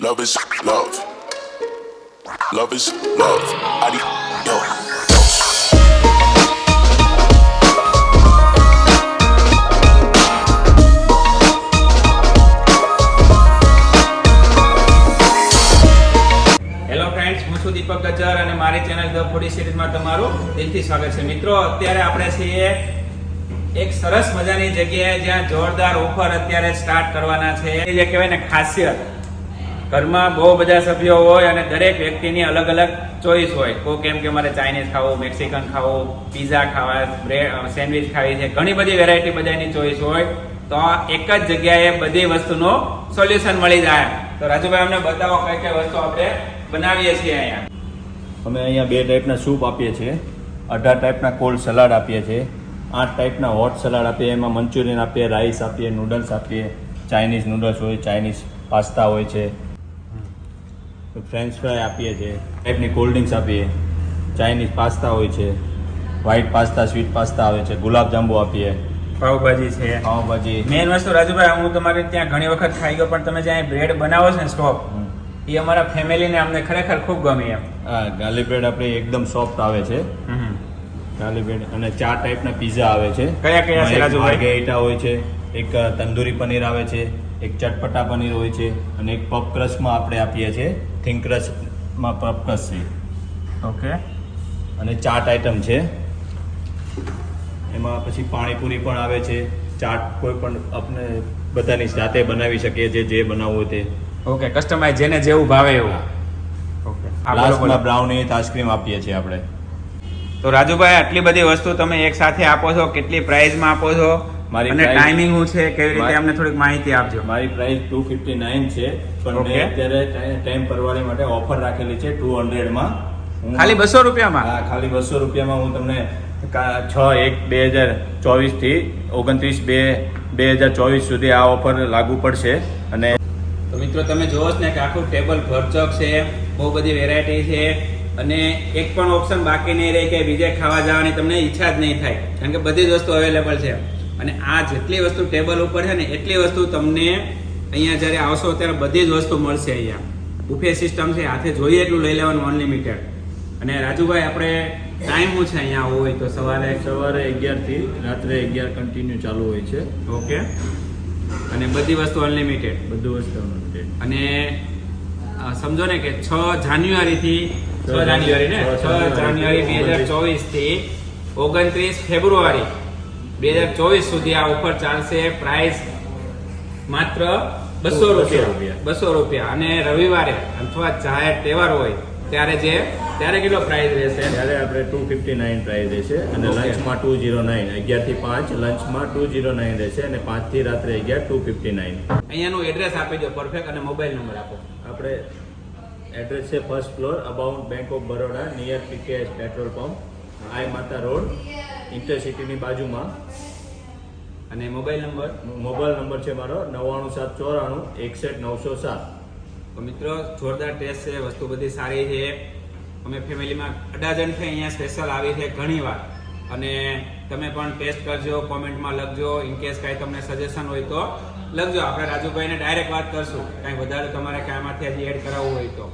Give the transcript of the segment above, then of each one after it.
Love is love. Love is love. Adi- yo, yo. Hello friends હું છું દીપક ગજર અને મારી ચેનલ ધ ફૂડી સિરીઝમાં તમારું દિલથી સ્વાગત છે મિત્રો અત્યારે આપણે છીએ એક સરસ મજાની જગ્યાએ જ્યાં જોરદાર ઓફર અત્યારે સ્ટાર્ટ કરવાના છે જે કહેવાય ને ખાસિયત ઘરમાં બહુ બધા સભ્યો હોય અને દરેક વ્યક્તિની અલગ અલગ ચોઈસ હોય. કોઈ કેમ કે મારે ચાઇનીઝ ખાવું મેક્સિકન ખાવું પીઝા ખાવા બ્રેડ સેન્ડવિચ ખાવી છે. ઘણી બધી વેરાયટી બધાની ચોઈસ હોય. તો એક જ જગ્યાએ બધી વસ્તુનો સોલ્યુશન મળી જાય. તો રાજુભાઈ, અમને બતાવો કઈ કઈ વસ્તુ આપણે બનાવીએ છીએ અહીંયા? અમે અહીંયા બે ટાઈપના સૂપ આપીએ છીએ. અઢાર ટાઈપના કોલ્ડ સલાડ આપીએ છીએ. આઠ ટાઈપના હોટ સલાડ આપીએ. એમાં મંચુરિયન આપીએ રાઈસ આપીએ નૂડલ્સ આપીએ. ચાઇનીઝ નૂડલ્સ હોય ચાઇનીઝ પાસ્તા હોય છે. ફ્રેન્ચ ફ્રાય આપીએ છીએ. ટાઈપની કોલ્ડ ડ્રિંક્સ આપીએ. ચાઇનીઝ પાસ્તા હોય છે. વ્હાઈટ પાસ્તા સ્વીટ પાસ્તા આવે છે. ગુલાબ જાંબુ આપીએ. પાવભાજી છે. પાવભાજી. મેઇન વસ્તુ રાજુભાઈ હું તમારે ત્યાં ઘણી વખત ખાઈ ગયો પણ તમે જ્યાં બ્રેડ બનાવો છો ને સ્ટોપ એ અમારા ફેમિલીને અમને ખરેખર ખૂબ ગમે એમ. હા ગાર્લિક બ્રેડ આપણી એકદમ સોફ્ટ આવે છે. ગાર્લિક બ્રેડ અને ચાર ટાઈપના પીઝા આવે છે. કયા કયા છે, રાજુભાઈ? ગેટા હોય છે. એક તંદૂરી પનીર આવે છે એક ચટપટા પનીર હોય છે અને એક પપ ક્રશમાં આપણે આપીએ છીએ. થિંક ક્રશમાં પપ ક્રશ છે. ઓકે અને ચાટ આઈટમ છે. એમાં પછી પાણીપુરી પણ આવે છે. ચાટ કોઈ પણ આપણે બધાની જાતે બનાવી શકીએ છીએ જે બનાવવું તે. ઓકે કસ્ટમાઇઝ જેને જેવું ભાવે એવું. ઓકે. લાસ્ટમાં બ્રાઉની આઈસ્ક્રીમ આપીએ છીએ આપણે. તો રાજુભાઈ આટલી બધી વસ્તુ તમે એક સાથે આપો છો કેટલી પ્રાઇઝમાં આપો છો? મારી અને ટાઈમિંગ હું છે કેવી રીતે અમને થોડીક માહિતી આપજો. મારી પ્રાઇસ ટુ ફિફ્ટી નાઇન છે પણ. મેં અત્યારે ટાઈમ પરવાળી માટે ઓફર રાખેલી છે ટુ હંડ્રેડમાં ખાલી બસો રૂપિયામાં? હા ખાલી બસો રૂપિયામાં હું તમને છ એક બે હજાર ચોવીસથી ઓગણત્રીસ બે બે હજાર ચોવીસ સુધી આ ઓફર લાગુ પડશે. અને તો મિત્રો તમે જોવો છો ને કે આખું ટેબલ ભરચક છે બહુ બધી વેરાયટી છે અને એક પણ ઓપ્શન બાકી નહીં રહે કે બીજે ખાવા જવાની તમને ઈચ્છા જ નહીં થાય. કારણ કે બધી જ વસ્તુ અવેલેબલ છે. અને આ જેટલી વસ્તુ ટેબલ ઉપર છે ને એટલી વસ્તુ તમને અહીંયા જ્યારે આવશો ત્યારે બધી જ વસ્તુ મળશે અહીંયા. બુફે સિસ્ટમ છે હાથે જોઈએ એટલું લઈ લેવાનું અનલિમિટેડ. અને રાજુભાઈ આપણે ટાઈમ શું છે અહીંયા હોય તો? સવારે? સવારે અગિયારથી રાત્રે અગિયાર કન્ટિન્યુ ચાલુ હોય છે. ઓકે. અને બધી વસ્તુ અનલિમિટેડ? બધું વસ્તુ અનલિમિટેડ. અને સમજો ને કે છ જાન્યુઆરીથી છ જાન્યુઆરી ને છ જાન્યુઆરી બે હજાર ચોવીસથી ઓગણત્રીસ ફેબ્રુઆરી. બે હજાર ચોવીસ સુધી આ ઓફર ચાલશે. પ્રાઇસ માત્ર બસો રૂપિયા. રૂપિયા. બસો રૂપિયા. અને રવિવારે અથવા જાહેર તહેવાર હોય ત્યારે જે ત્યારે કેટલો પ્રાઇસ રહેશે? ત્યારે આપણે ટુ ફિફ્ટી નાઇન પ્રાઇસ રહેશે અને. લંચમાં ટુ ઝીરો નાઇન અગિયારથી પાંચ લંચમાં ટુ ઝીરો નાઇન રહેશે અને પાંચથી રાત્રે અગિયાર ટુ ફિફ્ટી નાઇન અહીંયાનું એડ્રેસ આપી દો પરફેક્ટ અને મોબાઈલ નંબર આપો. આપણે એડ્રેસ છે first floor about bank of Baroda near PKS petrol pump Aai Mata road ઇન્ટરસિટીની બાજુમાં. અને મોબાઈલ નંબર મોબાઈલ નંબર છે મારો નવ્વાણું સાત ચોરાણું એકસઠ નવસો સાત. તો મિત્રો જોરદાર ટેસ્ટ છે વસ્તુ બધી સારી છે. અમે ફેમિલીમાં અડાજણથી અહીંયા સ્પેશિયલ આવી છે ઘણી વાર. અને તમે પણ ટેસ્ટ કરજો કોમેન્ટમાં લખજો. ઇન કેસ કાંઈ તમને સજેશન હોય તો લખજો. આપણે રાજુભાઈને ડાયરેક્ટ વાત કરશું. કાંઈ વધારે તમારે કાંઈમાંથી હજી એડ કરાવવું હોય તો.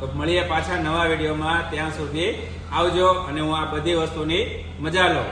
તો મળીએ પાછા નવા વિડીયોમાં. ત્યાં સુધી આવજો અને હું આ બધી વસ્તુની મજા લઉં.